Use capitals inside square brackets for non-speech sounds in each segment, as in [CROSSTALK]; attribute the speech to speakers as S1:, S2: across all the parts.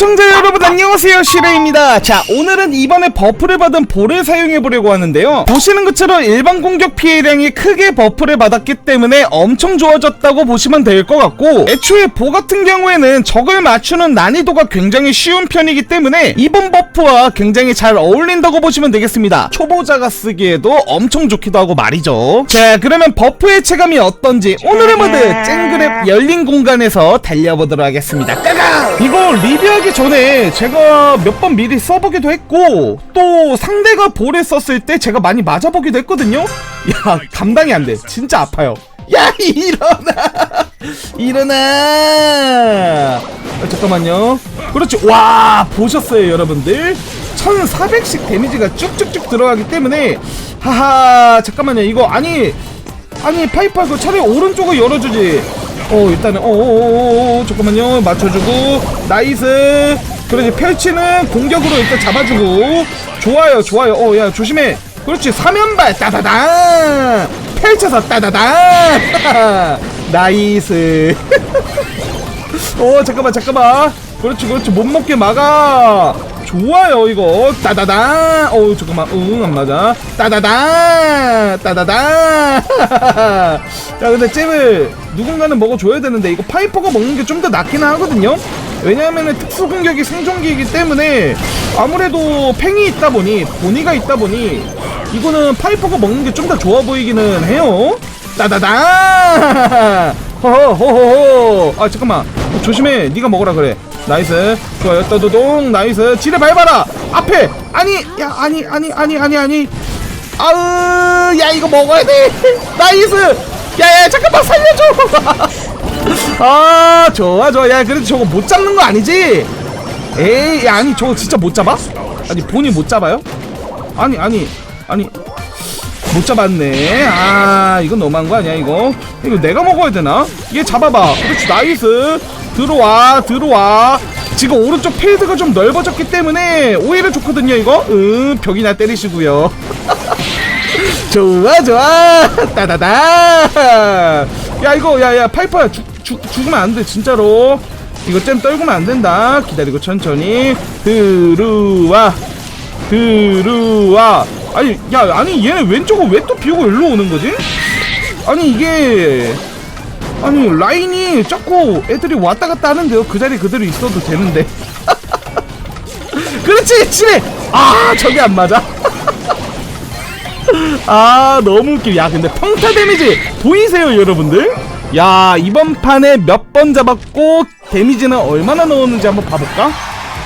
S1: 시청자 여러분 안녕하세요. 시레입니다. 자 오늘은 이번에 버프를 받은 볼을 사용해 보려고 하는데요. 보시는 것처럼 일반 공격 피해량이 크게 버프를 받았기 때문에 엄청 좋아졌다고 보시면 될 것 같고 애초에 보 같은 경우에는 적을 맞추는 난이도가 굉장히 쉬운 편이기 때문에 이번 버프와 굉장히 잘 어울린다고 보시면 되겠습니다. 초보자가 쓰기에도 엄청 좋기도 하고 말이죠. 자 그러면 버프의 체감이 어떤지 오늘의 모드 쨍그랩 열린 공간에서 달려보도록 하겠습니다. 까가! 이거 리뷰하기 전에 제가 몇 번 미리 써보기도 했고 또 상대가 볼을 썼을 때 제가 많이 맞아보기도 했거든요? 야 감당이 안 돼. 진짜 아파요. 야 [LAUGHS] 일어나! 일어나! 어, 잠깐만요. 그렇지. 와 보셨어요 여러분들? 1400씩 데미지가 쭉쭉쭉 들어가기 때문에 하하 잠깐만요. 이거 아니 아니 파이프 그 차라리 오른쪽을 열어주지 어 일단은 어어어어 잠깐만요. 맞춰주고. 나이스. 그러지. 펼치는 공격으로 일단 잡아주고. 좋아요 좋아요. 어 야 조심해. 그렇지. 사면발. 따다당 펼쳐서 따다당 [LAUGHS] 나이스. [LAUGHS] 어 잠깐만 잠깐만. 그렇지 그렇지. 못 먹게 막아 좋아요 이거. 따다당 어 잠깐만. 응안 맞아. 따다당 따다당 [LAUGHS] 자 근데 잼을 누군가는 먹어줘야 되는데 이거 파이퍼가 먹는 게 좀 더 낫기는 하거든요? 왜냐하면 특수 공격이 생존기이기 때문에 아무래도 팽이 있다 보니 보니가 있다 보니 이거는 파이퍼가 먹는 게 좀 더 좋아 보이기는 해요. 따다당 [LAUGHS] 허허허허 아 잠깐만. 어, 조심해. 네가 먹으라 그래 나이스. 좋아요. 떠도동. 나이스. 지뢰 밟아라. 앞에. 아니 야 아니 아니 아니 아니 아니. 아으 야 이거 먹어야 돼. [LAUGHS] 나이스. 야야 잠깐만 살려줘. [LAUGHS] 아 좋아 좋아. 야 그래도 저거 못 잡는 거 아니지? 에이 야, 아니 저거 진짜 못 잡아? 아니 본인 못 잡아요? 아니 아니 아니. 못 잡았네. 아, 이건 너무한 거 아니야, 이거? 이거 내가 먹어야 되나? 얘 잡아봐. 그렇지, 나이스. 들어와, 들어와. 지금 오른쪽 필드가 좀 넓어졌기 때문에 오히려 좋거든요, 이거? 응, 벽이나 때리시고요. [LAUGHS] 좋아, 좋아. 따다다. 야, 이거, 야, 야, 파이퍼야. 죽, 죽, 죽으면 안 돼, 진짜로. 이거 잼 떨구면 안 된다. 기다리고 천천히. 들어와. 들어와. 아니 야 아니 얘네 왼쪽을 왜 또 비우고 일로 오는 거지? 아니 이게 아니 라인이 자꾸 애들이 왔다 갔다 하는데요. 그 자리 그대로 있어도 되는데. [LAUGHS] 그렇지 치네 아 저게 안 맞아. [LAUGHS] 아 너무 웃겨 야 근데 평타 데미지 보이세요 여러분들? 야 이번 판에 몇 번 잡았고 데미지는 얼마나 넣었는지 한번 봐볼까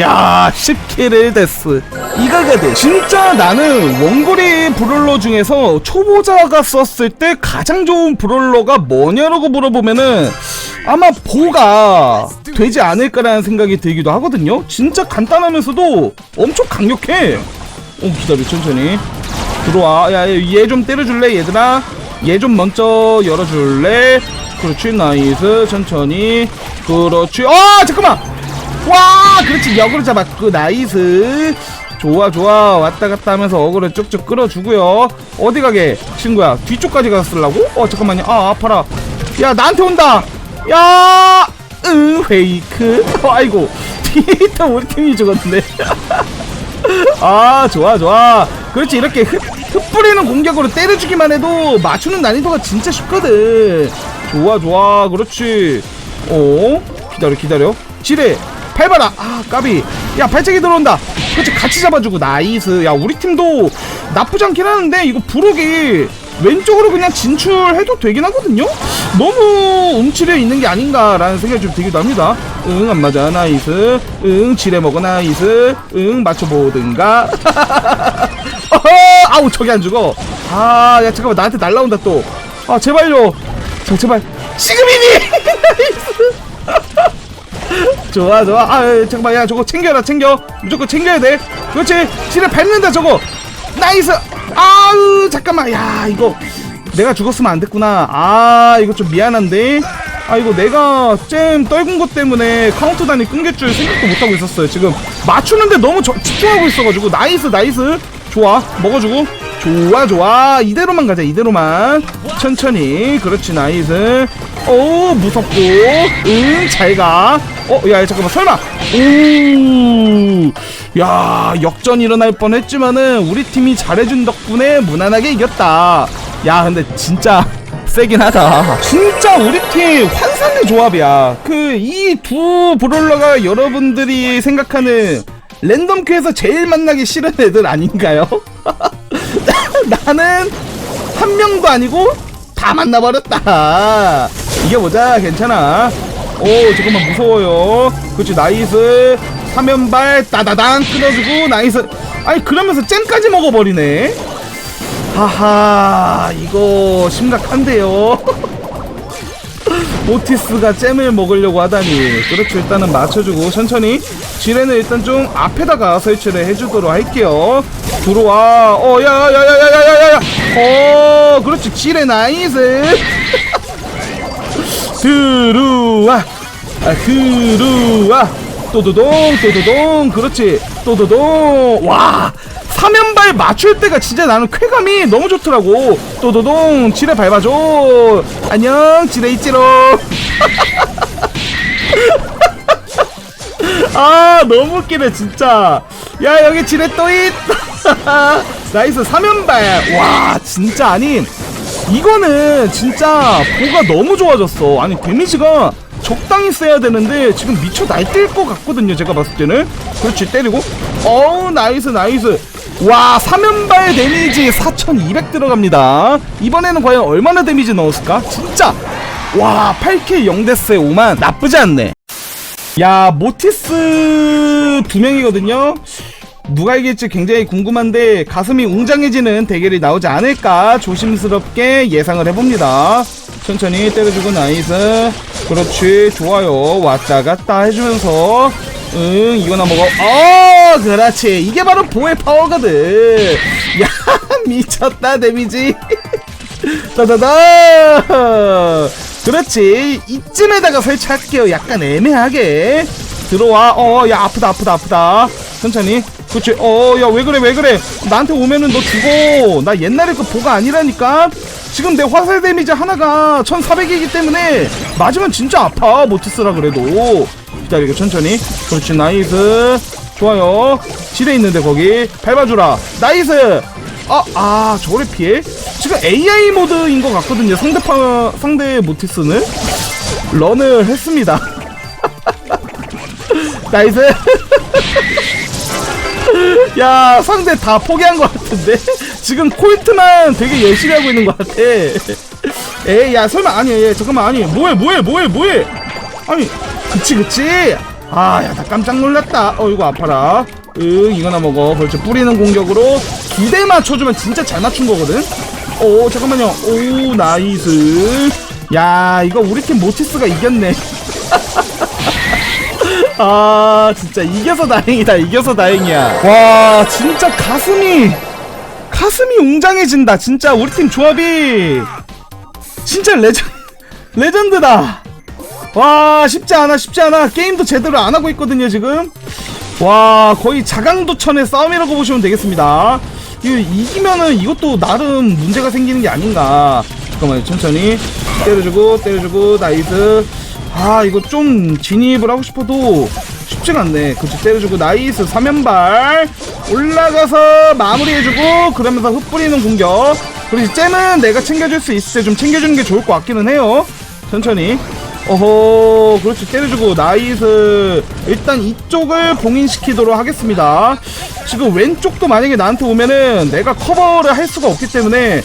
S1: 야 10킬을 데스. 이가가 돼. 진짜 나는 원거리 브롤러 중에서 초보자가 썼을 때 가장 좋은 브롤러가 뭐냐라고 물어보면은 아마 보가 되지 않을까라는 생각이 들기도 하거든요. 진짜 간단하면서도 엄청 강력해. 어 기다려 천천히. 들어와. 야 얘 좀 때려줄래 얘들아? 얘 좀 먼저 열어줄래? 그렇지 나이스. 천천히. 그렇지. 아 잠깐만 와 그렇지. 역으로 잡았고 나이스. 좋아 좋아. 왔다 갔다 하면서 어그를 쭉쭉 끌어주고요. 어디 가게? 친구야 뒤쪽까지 갔을라고? 어 잠깐만요. 아 아파라. 야 나한테 온다. 야 으 페이크. 어, 아이고. [LAUGHS] 뒤에 우리 팀이 죽었네. [LAUGHS] 아 좋아 좋아. 그렇지 이렇게 흩, 흩뿌리는 공격으로 때려주기만 해도 맞추는 난이도가 진짜 쉽거든. 좋아 좋아. 그렇지. 어? 기다려 기다려. 지뢰 밟아라. 아 까비. 야 발차기 들어온다. 그렇지 같이 잡아주고. 나이스. 야 우리 팀도 나쁘지 않긴 하는데 이거 부록이 왼쪽으로 그냥 진출해도 되긴 하거든요? 너무 움츠려 있는 게 아닌가라는 생각이 좀 들기도 합니다. 응 안 맞아. 나이스. 응 지뢰 먹어. 나이스. 응 맞춰보든가. [LAUGHS] 아우 저기 안 죽어. 아 야 잠깐만. 나한테 날라온다 또. 아 제발요. 저 제발. 지금이니 [LAUGHS] [LAUGHS] 좋아 좋아. 아 잠깐만 야 저거 챙겨라 챙겨. 무조건 챙겨야 돼. 그렇지? 지뢰 밟는다 저거. 나이스! 아우 잠깐만. 야 이거 내가 죽었으면 안 됐구나. 아 이거 좀 미안한데. 아 이거 내가 잼 떨군 것 때문에 카운트단이 끊길 줄 생각도 못하고 있었어요 지금. 맞추는데 너무 저- 집중하고 있어가지고. 나이스 나이스. 좋아. 먹어주고 좋아 좋아. 이대로만 가자 이대로만. 천천히. 그렇지 나이스. 오 무섭고. 응 잘가. 어야 잠깐만 설마. 오야 역전 일어날 뻔했지만은 우리 팀이 잘해준 덕분에 무난하게 이겼다. 야 근데 진짜 [LAUGHS] 세긴 하다. 진짜 우리 팀 환상의 조합이야. 그 이 두 브롤러가 여러분들이 생각하는 랜덤 큐에서 제일 만나기 싫은 애들 아닌가요? [LAUGHS] [LAUGHS] 나는 한 명도 아니고 다 만나버렸다. 이겨보자, 괜찮아. 오, 잠깐만 무서워요. 그렇지, 나이스. 사면발 따다당 끊어주고 나이스. 아니 그러면서 잼까지 먹어버리네. 하하 이거 심각한데요 [LAUGHS] 오티스가 잼을 먹으려고 하다니 그렇죠 일단은 맞춰주고 천천히 지뢰는 일단 좀 앞에다가 설치를 해주도록 할게요 들어와. 어 야야야야야야야야. 어 그렇지. 지레 나이스. [LAUGHS] 들어와. 아 들어와. 또도동 또도동. 그렇지. 또도동. 와. 사면발 맞출 때가 진짜 나는 쾌감이 너무 좋더라고. 또도동 지레 밟아줘. 안녕 지레 있지롱. [LAUGHS] 아 너무 웃기네 진짜. 야 여기 지레 또 있다. [LAUGHS] 나이스 사면발. 와 진짜 아니 이거는 진짜 보가 너무 좋아졌어. 아니 데미지가 적당히 써야 되는데 지금 미쳐 날뛸 것 같거든요 제가 봤을 때는. 그렇지 때리고. 어우 나이스 나이스. 와 사면발 데미지 4200 들어갑니다. 이번에는 과연 얼마나 데미지 넣었을까? 진짜. 와 8K 0데스에 5만. 나쁘지 않네. 야 모티스 두 명이거든요 누가 이길지 굉장히 궁금한데 가슴이 웅장해지는 대결이 나오지 않을까 조심스럽게 예상을 해봅니다. 천천히 때려주고 나이스. 그렇지 좋아요. 왔다 갔다 해주면서 응 이거나 먹어. 어 그렇지. 이게 바로 보의 파워거든. [LAUGHS] 야 미쳤다 데미지. [LAUGHS] 따다다. 그렇지 이쯤에다가 설치할게요. 약간 애매하게. 들어와. 어 야 아프다 아프다 아프다. 천천히 그렇지 어야 왜 그래 왜 그래 나한테 오면은 너 죽어 나 옛날에 그 보가 아니라니까 지금 내 화살 데미지 하나가 1400이기 때문에 맞으면 진짜 아파 모티스라 그래도 기다리고 천천히 그렇지 나이스 좋아요 지뢰 있는데 거기 밟아주라 나이스 아, 아, 저걸 피해? 지금 AI 모드인 것 같거든요. 상대파, 상대 모티스는. 런을 했습니다. [LAUGHS] 나이스. [LAUGHS] 야, 상대 다 포기한 것 같은데? [LAUGHS] 지금 콜트만 되게 열심히 하고 있는 것 같아. [LAUGHS] 에이, 야, 설마, 아니, 예, 잠깐만, 아니, 뭐해, 뭐해, 뭐해, 뭐해? 아니, 그치, 그치? 아, 야, 나 깜짝 놀랐다. 어, 이거 아파라. 응, 이거나 먹어. 그렇지, 뿌리는 공격으로 두대 맞춰주면 진짜 잘 맞춘 거거든? 오, 잠깐만요. 오, 나이스. 야, 이거 우리 팀 모티스가 이겼네. 아 진짜 이겨서 다행이다 이겨서 다행이야. 와 진짜 가슴이 가슴이 웅장해진다 진짜. 우리 팀 조합이 진짜 레전 [LAUGHS] 레전드다. 와 쉽지 않아 쉽지 않아. 게임도 제대로 안 하고 있거든요 지금. 와 거의 자강도천의 싸움이라고 보시면 되겠습니다. 이, 이기면은 이것도 나름 문제가 생기는 게 아닌가. 잠깐만요 천천히. 때려주고 때려주고 나이스 아 이거 좀 진입을 하고 싶어도 쉽지가 않네. 그치 때려주고 나이스 사면발 올라가서 마무리해주고 그러면서 흩뿌리는 공격. 그리고 잼은 내가 챙겨줄 수 있을 때 좀 챙겨주는 게 좋을 것 같기는 해요. 천천히. 어허 그렇지 때려주고 나이스. 일단 이쪽을 봉인시키도록 하겠습니다. 지금 왼쪽도 만약에 나한테 오면은 내가 커버를 할 수가 없기 때문에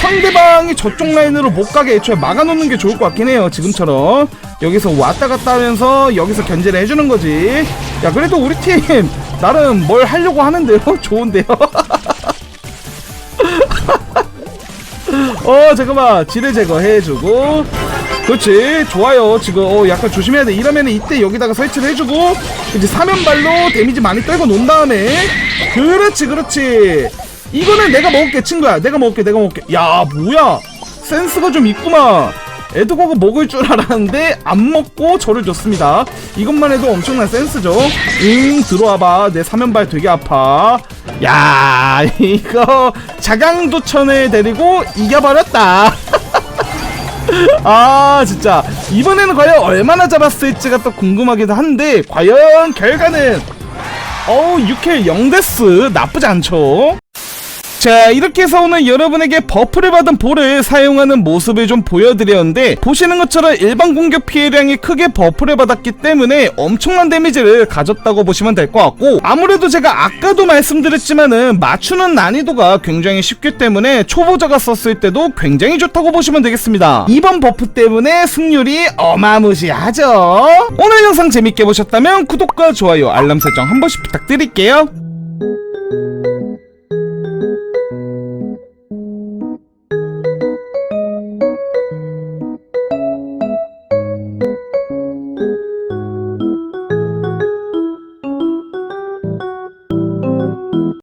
S1: 상대방이 저쪽 라인으로 못 가게 애초에 막아놓는 게 좋을 것 같긴 해요 지금처럼. 여기서 왔다 갔다 하면서 여기서 견제를 해주는 거지. 야 그래도 우리 팀 나름 뭘 하려고 하는데요? [LAUGHS] 좋은데요? [LAUGHS] 어 잠깐만. 지뢰 제거해주고. 그렇지. 좋아요. 지금 어 약간 조심해야 돼. 이러면 이때 여기다가 설치를 해주고 이제 사면발로 데미지 많이 떨고 논 다음에. 그렇지 그렇지 이거는 내가 먹을게 친구야. 내가 먹을게 내가 먹을게. 야 뭐야? 센스가 좀 있구만. 에드거가 먹을 줄 알았는데 안 먹고 저를 줬습니다. 이것만 해도 엄청난 센스죠. 응 들어와봐. 내 사면발 되게 아파. 야 [LAUGHS] 이거 자강도천을 데리고 이겨버렸다. [LAUGHS] 아 진짜. 이번에는 과연 얼마나 잡았을지가 또 궁금하기도 한데 과연 결과는? 어우 6회 0데스 나쁘지 않죠 자 이렇게 해서 오늘 여러분에게 버프를 받은 볼을 사용하는 모습을 좀 보여드렸는데 보시는 것처럼 일반 공격 피해량이 크게 버프를 받았기 때문에 엄청난 데미지를 가졌다고 보시면 될 것 같고 아무래도 제가 아까도 말씀드렸지만은 맞추는 난이도가 굉장히 쉽기 때문에 초보자가 썼을 때도 굉장히 좋다고 보시면 되겠습니다. 이번 버프 때문에 승률이 어마무시하죠? 오늘 영상 재밌게 보셨다면 구독과 좋아요 알람 설정 한 번씩 부탁드릴게요